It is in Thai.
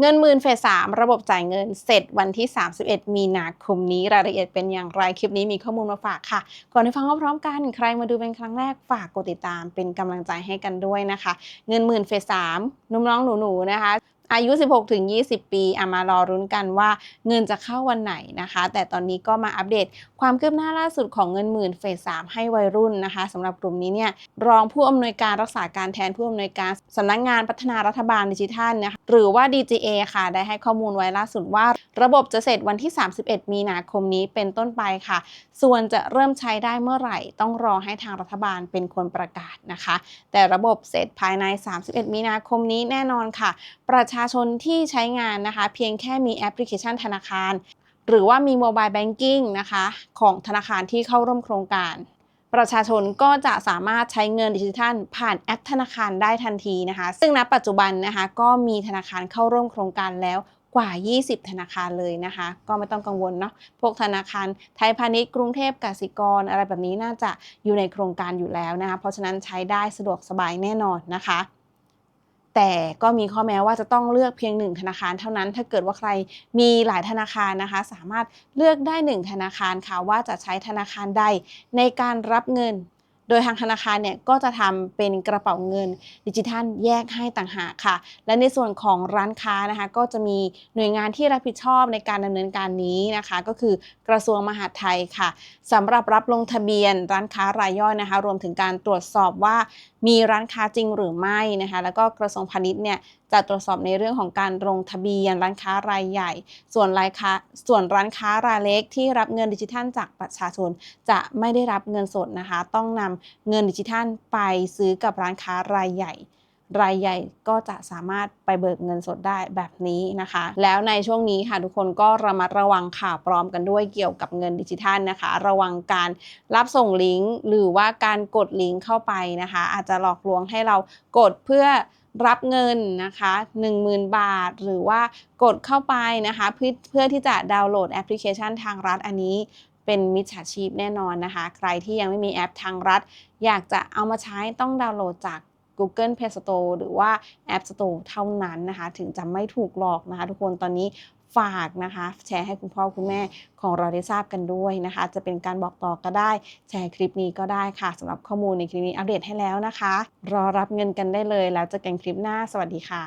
เงินหมื่นเฟสสามระบบจ่ายเงินเสร็จวันที่ 31 มีนาคมนี้รายละเอียดเป็นอย่างไรคลิปนี้มีข้อมูลมาฝากค่ะ ก่อนที่ฟังพร้อมกันใครมาดูเป็นครั้งแรกฝากกดติดตามเป็นกำลังใจให้กันด้วยนะคะ เงินหมื่นเฟสสามนุ่มน้องหนูๆนะคะ อายุ 16 ถึง 20 ปีอามารอรุ้นกันว่าเงินจะเข้าวันไหนนะคะ แต่ตอนนี้ก็มาอัปเดตความคืบหน้าล่าสุดของเงินหมื่นเฟส3ให้วัยรุ่นนะคะสำหรับกลุ่มนี้เนี่ยรองผู้อำนวยการรักษาการแทนผู้อำนวยการสำนักงานพัฒนารัฐบาลดิจิทัลนะคะหรือว่า DGA ค่ะ ได้ให้ข้อมูลไว้ล่าสุดว่า ระบบจะเสร็จวันที่ 31 มีนาคมนี้เป็นต้นไปค่ะ ส่วนจะเริ่มใช้ได้เมื่อไหร่ ต้องรอให้ทางรัฐบาลเป็นคนประกาศนะคะ แต่ระบบเสร็จภายใน 31 มีนาคมนี้แน่นอนค่ะ ประชาชนที่ใช้งานนะคะ เพียงแค่มีแอปพลิเคชันธนาคาร หรือว่ามีโมบายแบงกิ้งนะคะของธนาคารที่เข้าร่วมโครงการ ประชาชนก็จะสามารถใช้เงินดิจิทัล ผ่านแอปธนาคารได้ทันทีนะคะ ซึ่งณปัจจุบันนะคะก็มีธนาคารเข้าร่วมโครงการแล้วกว่า 20 ธนาคารเลยนะคะ ก็ไม่ต้องกังวลเนาะ พวกธนาคารไทยพาณิชย์กรุงเทพกสิกร อะไรแบบนี้น่าจะอยู่ในโครงการอยู่แล้วนะคะ เพราะฉะนั้นใช้ได้สะดวกสบายแน่นอนนะคะ แต่ก็มีข้อแม้ว่าจะต้องเลือกเพียงหนึ่งธนาคารเท่านั้น ถ้าเกิดว่าใครมีหลายธนาคารนะคะ สามารถเลือกได้หนึ่งธนาคารค่ะว่าจะใช้ธนาคารใดในการรับเงิน โดยทางธนาคารเนี่ยก็จะทำเป็นกระเป๋าเงินดิจิทัลแยกให้ต่างหากค่ะ และในส่วนของร้านค้านะคะ ก็จะมีหน่วยงานที่รับผิดชอบในการดำเนินการนี้นะคะ ก็คือกระทรวงมหาดไทยค่ะสำหรับรับลงทะเบียนร้านค้ารายย่อยนะคะ รวมถึงการตรวจสอบว่ามีร้านค้าจริงหรือไม่นะคะ แล้วก็กระทรวงพาณิชย์เนี่ยจะตรวจสอบในเรื่องของการลงทะเบียนร้านค้ารายใหญ่ ส่วนรายค้าส่วนร้านค้ารายเล็กที่รับเงินดิจิทัลจากประชาชน จะไม่ได้รับเงินสดนะคะ ต้องนำเงินดิจิทัลไปซื้อกับร้านค้ารายใหญ่ รายใหญ่ก็จะสามารถไปเบิกเงินสดได้แบบนี้นะคะ แล้วในช่วงนี้ค่ะทุกคนก็ระมัดระวังข่าวปลอมกันด้วยเกี่ยวกับเงินดิจิทัลนะคะ ระวังการรับส่งลิงก์ หรือว่าการกดลิงก์เข้าไปนะคะ อาจจะหลอกลวงให้เรากดเพื่อรับเงินนะคะ 10,000 บาท หรือว่ากดเข้าไปนะคะ เพื่อเพื่อที่จะดาวน์โหลดแอปพลิเคชันทางรัฐอันนี้ เป็นมิจฉาชีพแน่นอนนะคะ ใครที่ยังไม่มีแอปทางรัฐ อยากจะเอามาใช้ต้องดาวน์โหลดจาก Google Play Store หรือว่า App Store เท่านั้นนะคะ ถึงจะไม่ถูกหลอกนะคะ ทุกคนตอนนี้ฝากนะคะ แชร์ให้คุณพ่อคุณแม่ของเราได้ทราบกันด้วยนะคะ จะเป็นการบอกต่อก็ได้ แชร์คลิปนี้ก็ได้ค่ะสำหรับข้อมูลในคลิปนี้อัปเดตให้แล้วนะคะ รอรับเงินกันได้เลยแล้วเจอกันคลิปหน้า สวัสดีค่ะ